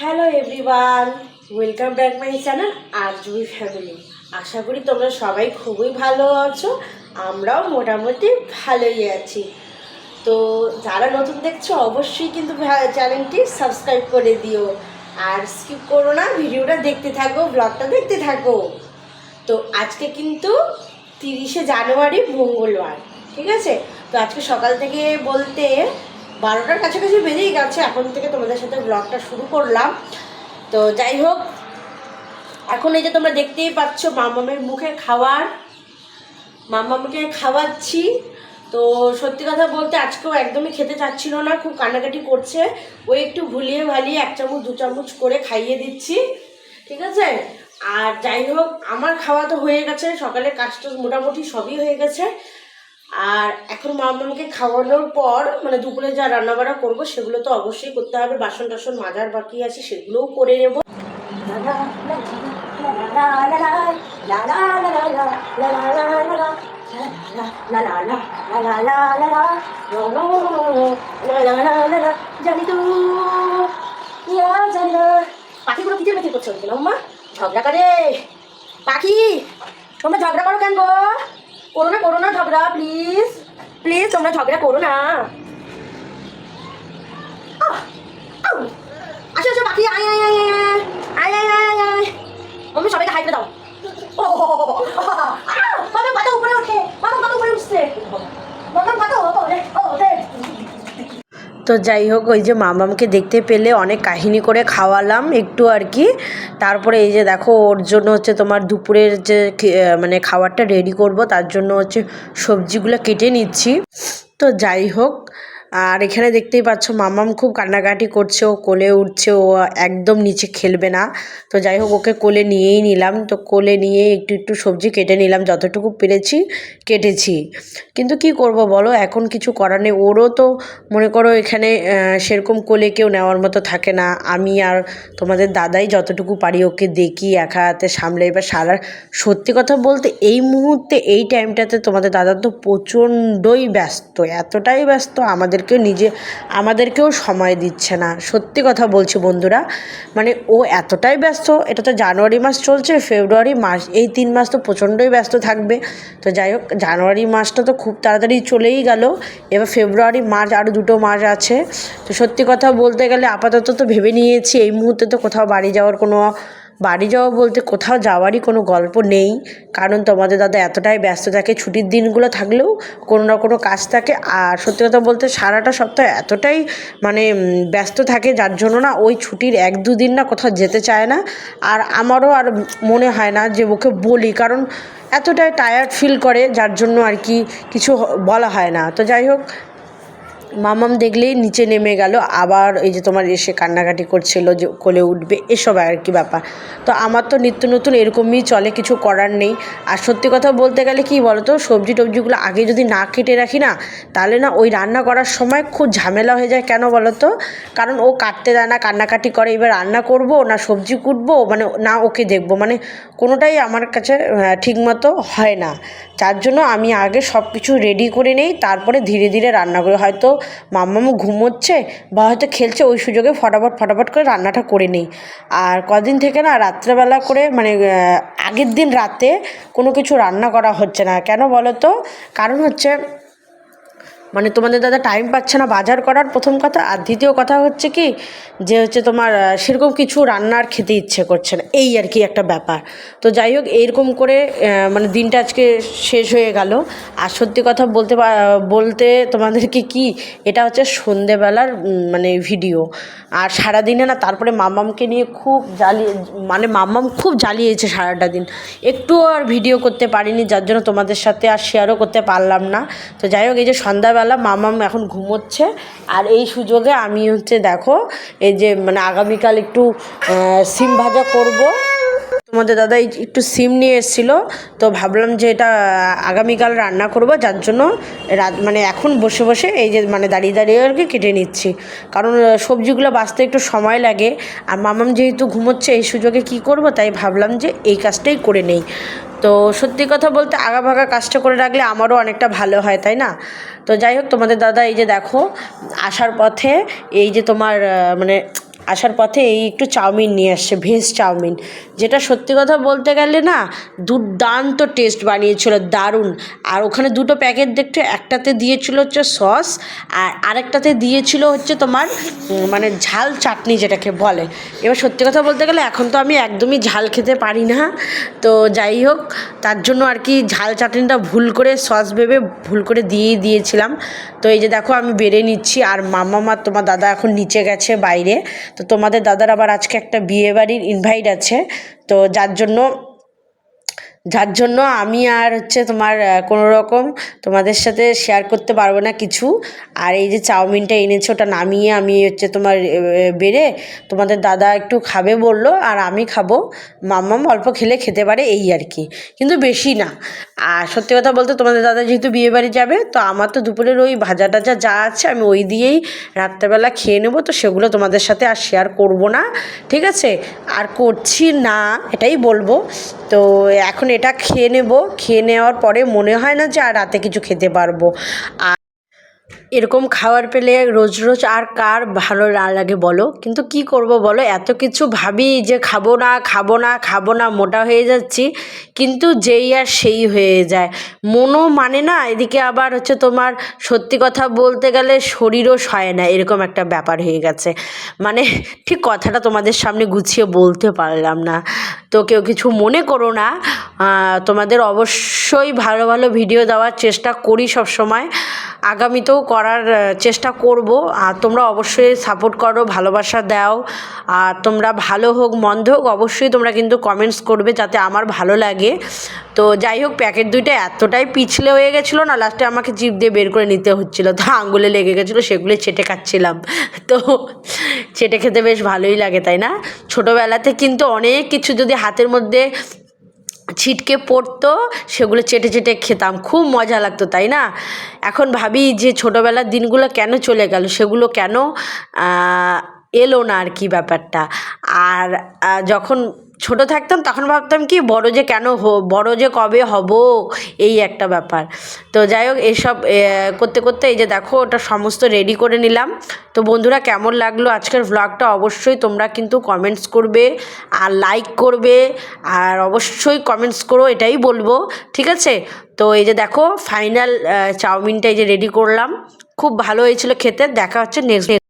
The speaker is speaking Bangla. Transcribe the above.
Hello everyone welcome back my channel আরজুই family আশা করি তোমরা সবাই খুবই ভালো আছো, আমরাও মোটামুটি ভালোই আছি। তো যারা নতুন দেখছ, অবশ্যই কিন্তু চ্যানেলটি সাবস্ক্রাইব করে দিও। আর স্কিপ করো না, ভিডিওটা দেখতে থাকো ব্লগটা দেখতে থাকো। তো আজকে কিন্তু তিরিশে জানুয়ারি মঙ্গলবার, ঠিক আছে? তো আজকে সকাল থেকে বলতে বারোটার কাছাকাছি বেজেই গেছে, এখন থেকে তোমাদের সাথে ব্লগটা শুরু করলাম। তো যাই হোক, এখন এই যে তোমরা দেখতেই পাচ্ছ মামামের মুখে খাবার মামামকে খাওয়াচ্ছি। তো সত্যি কথা বলতে আজকেও একদমই খেতে চাচ্ছিল না, খুব কান্নাকাটি করছে। ওই একটু ভুলিয়ে ভালিয়ে এক চামচ, দু চামচ করে খাইয়ে দিচ্ছি। ঠিক আছে? আর যাই হোক, আমার খাওয়া তো হয়ে গেছে, সকালে কাজটা মোটামুটি সবই হয়ে গেছে। আর এখন মামাকে খাওয়ানোর পর মানে দুপুরে যা রান্নাবাড়া করব, সেগুলো তো অবশ্যই করতে হবে। বাসন টাসন মাজার বাকি আছে, সেগুলোও করে নেব। পাখিগুলো কিচের মেথি করছে না ঝগড়া করে? পাখি, তোমরা ঝগড়া করো কেন গো? করো না করো না ঝগড়া প্লিজ প্লিজ তোমরা ঝগড়া করো না। তো যাই হোক, ওই যে মামামকে দেখতে পেলে অনেক কাহিনী করে খাওয়ালাম একটু আর কি। তারপরে এই যে দেখো, ওর জন্য হচ্ছে তোমার দুপুরের যে মানে খাবারটা রেডি করব, তার জন্য হচ্ছে সবজিগুলো কেটে নিচ্ছি। তো যাই হোক আর এখানে দেখতেই পাচ্ছ মামাম খুব কান্নাকাটি করছে, ও কোলে উঠছে, ও একদম নিচে খেলবে না। তো যাই হোক, ওকে কোলে নিয়েই নিলাম। তো কোলে নিয়ে একটু একটু সবজি কেটে নিলাম, যতটুকু পেরেছি কেটেছি। কিন্তু কি করব বলো, এখন কিছু করার নেই। ওরও তো মনে করো এখানে সেরকম কোলে কেউ নেওয়ার মতো থাকে না। আমি আর তোমাদের দাদাই যতটুকু পারি ওকে দেখি, একা হাতে সামলে। এবার সারা, সত্যি কথা বলতে এই মুহূর্তে, এই টাইমটাতে তোমাদের দাদা তো প্রচণ্ডই ব্যস্ত, এতটাই ব্যস্ত আমাদেরকে নিজে, আমাদেরকেও সময় দিচ্ছে না। সত্যি কথা বলছি বন্ধুরা মানে ও এতটাই ব্যস্ত, এটা তো জানুয়ারি মাস চলছে, ফেব্রুয়ারি মাস, এই তিন মাস তো প্রচণ্ডই ব্যস্ত থাকবে। তো যাই হোক, জানুয়ারি মাসটা তো খুব তাড়াতাড়ি চলেই গেল, এবার ফেব্রুয়ারি মার্চ আরও দুটো মাস আছে। তো সত্যি কথা বলতে গেলে আপাতত তো ভেবে নিয়েছি, এই মুহূর্তে তো কোথাও বাড়ি যাওয়ার কোনো বাড়ি যাওয়া বলতে কোথাও যাওয়ারই কোনো গল্প নেই। কারণ তোমাদের দাদা এতটাই ব্যস্ত থাকে, ছুটির দিনগুলো থাকলেও কোনো না কোনো কাজ থাকে। আর সত্যি কথা বলতে সারাটা সপ্তাহ এতটাই মানে ব্যস্ত থাকে যার জন্য না ওই ছুটির এক দুদিন না কোথাও যেতে চায় না। আর আমারও আর মনে হয় না যে ওকে বলি, কারণ এতটাই টায়ার্ড ফিল করে যার জন্য আর কি কিছু বলা হয় না। তো যাই হোক মামাম দেখলেই নিচে নেমে গেল। আবার এই যে তোমার এসে কান্নাকাটি করছিল যে কোলে উঠবে, এসব আর কি ব্যাপার। তো আমার তো নিত্য নতুন এরকমই চলে, কিছু করার নেই। আর সত্যি কথা বলতে গেলে কি বলতো, সবজি টবজিগুলো আগে যদি না কেটে রাখি না, তাহলে না ওই রান্না করার সময় খুব ঝামেলা হয়ে যায়। কেন বলো তো কারণ ও কাটতে দেয় না, কান্নাকাটি করে, এবার রান্না করব না সবজি কুটবো মানে না ওকে দেখব। মানে কোনোটাই আমার কাছে ঠিক মতো হয় না। যার জন্য আমি আগে সব কিছু রেডি করে নেই, তারপরে ধীরে ধীরে রান্না করি হয়তো মাম্মামু ঘুমোচ্ছে, বা হয়তো খেলছে, ওই সুযোগে ফটাফট ফটাফট করে রান্নাটা করে নিই। আর কদিন থেকে না রাত্রেবেলা করে মানে আগের দিন রাতে কোনো কিছু রান্না করা হচ্ছে না। কেন বলো তো? কারণ হচ্ছে মানে তোমাদের দাদা টাইম পাচ্ছে না বাজার করার প্রথম কথা। আর দ্বিতীয় কথা হচ্ছে কি, যে হচ্ছে তোমার সেরকম কিছু রান্নার খেতে ইচ্ছে করছে না। এই আর কি একটা ব্যাপার। তো যাই হোক এইরকম করে মানে দিনটা আজকে শেষ হয়ে গেল। আর সত্যি কথা বলতে বলতে তোমাদেরকে কি, এটা হচ্ছে সন্ধেবেলার মানে ভিডিও আর সারাদিনে না, তারপরে মাম্মামকে নিয়ে খুব জ্বালিয়ে মানে মাম্মাম খুব জ্বালিয়েছে সারাটা দিন। একটুও আর ভিডিও করতে পারিনি, যার জন্য তোমাদের সাথে আর শেয়ারও করতে পারলাম না। তো যাই হোক, এই যে সন্ধ্যাবেলা মামাম এখন ঘুমোচ্ছে। আর এই সুযোগে আমি হচ্ছে দেখো, এই যে মানে আগামীকাল একটু সিম ভাজা করব। তোমাদের দাদা একটু সিম নিয়ে এসেছিল, তো ভাবলাম যে এটা আগামীকাল রান্না করব, যার জন্য রাত মানে এখন বসে বসে এই যে মানে দাঁড়িয়ে দাঁড়িয়ে আর কি কেটে নিচ্ছি। কারণ সবজিগুলো বাঁচতে একটু সময় লাগে, আর মামাম যেহেতু ঘুমোচ্ছে এই সুযোগে কি করব, তাই ভাবলাম যে এই কাজটাই করে নেই। তো সত্যি কথা বলতে আগা ভাগা কাজটা করে রাখলে আমারও অনেকটা ভালো হয়, তাই না? তো যাই হোক, তোমাদের দাদা এই যে দেখো, আসার পথে এই যে তোমার মানে আসার পথে এই একটু চাউমিন নিয়ে আসছে, ভেজ চাউমিন। যেটা সত্যি কথা বলতে গেলে না, দুর্দান্ত টেস্ট বানিয়েছিল, দারুণ। আর ওখানে দুটো প্যাকেট দেখতে একটাতে দিয়েছিল হচ্ছে সস আর আরেকটাতে দিয়েছিল হচ্ছে তোমার মানে ঝাল চাটনি যেটাকে বলে। এবার সত্যি কথা বলতে গেলে এখন তো আমি একদমই ঝাল খেতে পারি না। তো যাই হোক, তার জন্য আর কি ঝাল চাটনিটা ভুল করে সস ভেবে ভুল করে দিয়েই দিয়েছিলাম। তো এই যে দেখো, আমি বেড়ে নিচ্ছি, আর মামা মা তোমার দাদা এখন নিচে গেছে বাইরে। তো তোমাদের দাদার আবার আজকে একটা বিয়েবাড়ির ইনভাইট আছে তো যার জন্য যার জন্য আমি আর হচ্ছে তোমার কোনো রকম তোমাদের সাথে শেয়ার করতে পারব না কিছু। আর এই যে চাউমিনটা এনেছে, ওটা নামিয়ে আমি হচ্ছে তোমার বেড়ে তোমাদের দাদা একটু খাবে বলল, আর আমি খাব। মাম্মাম অল্প খেলে খেতে পারে এই আর কি, কিন্তু বেশি না। আর সত্যি কথা বলতে তোমাদের দাদা যেহেতু বিয়ে বাড়ি যাবে, তো আমার তো দুপুরের ওই ভাজা টাজা যা আছে আমি ওই দিয়েই রাত্রেবেলা খেয়ে নেব, তো সেগুলো তোমাদের সাথে আর শেয়ার করব না, ঠিক আছে? আর করছি না, এটাই বলব। তো এখন এটা খেয়ে নেব। খেয়ে নেওয়ার পরে মনে হয় না যে আর রাতে কিছু খেতে পারব। এরকম খাবার পেলে রোজ রোজ আর কার ভালো না লাগে বলো? কিন্তু কি করব বলো? এত কিছু ভাবি যে খাব না খাব না খাব না, মোটা হয়ে যাচ্ছি, কিন্তু যেই আর সেই হয়ে যায়। মনও মানে না, এদিকে আবার হচ্ছে তোমার সত্যি কথা বলতে গেলে শরীরও সয় না, এরকম একটা ব্যাপার হয়ে গেছে। মানে ঠিক কথাটা তোমাদের সামনে গুছিয়ে বলতে পারলাম না। তো কেউ কিছু মনে করো না তোমাদের অবশ্যই ভালো ভালো ভিডিও দেওয়ার চেষ্টা করি সব সময় আগামীতেও করার চেষ্টা করব। আর তোমরা অবশ্যই সাপোর্ট করো, ভালোবাসা দাও। আর তোমরা ভালো হোক, মন্দ হোক, অবশ্যই তোমরা কিন্তু কমেন্টস করবে যাতে আমার ভালো লাগে। তো যাই হোক প্যাকেট দুইটা এতটাই পিছলে হয়ে গেছিল না লাস্টে আমাকে জিভ দিয়ে বের করে নিতে হচ্ছিল। তো আঙুলে লেগে গেছিল সেগুলো ছেটে খাচ্ছিলাম। তো ছেটে খেতে বেশ ভালোই লাগে, তাই না? ছোটোবেলাতে কিন্তু অনেক কিছু যদি হাতের মধ্যে ছিটকে পড়তো, সেগুলো চেটে চেটে খেতাম। খুব মজা লাগতো, তাই না? এখন ভাবি যে ছোটোবেলার দিনগুলো কেন চলে গেল, সেগুলো কেন এলো না আর কি ব্যাপারটা। আর যখন ছোট থাকতাম, তখন ভাবতাম কি, বড় যে কেন হো, বড় যে কবে হব, এই একটা ব্যাপার। তো যাই হোক, এসব করতে করতে এই যে দেখো, ওটা সমস্ত রেডি করে নিলাম। তো বন্ধুরা, কেমন লাগল আজকের ভ্লগটা অবশ্যই তোমরা কিন্তু কমেন্টস করবে আর লাইক করবে আর অবশ্যই কমেন্টস করো, এটাই বলব। ঠিক আছে? তো এই যে দেখো ফাইনাল চাউমিনটা এই যে রেডি করলাম। খুব ভালো হয়েছিল খেতে। দেখা হচ্ছে নেক্সট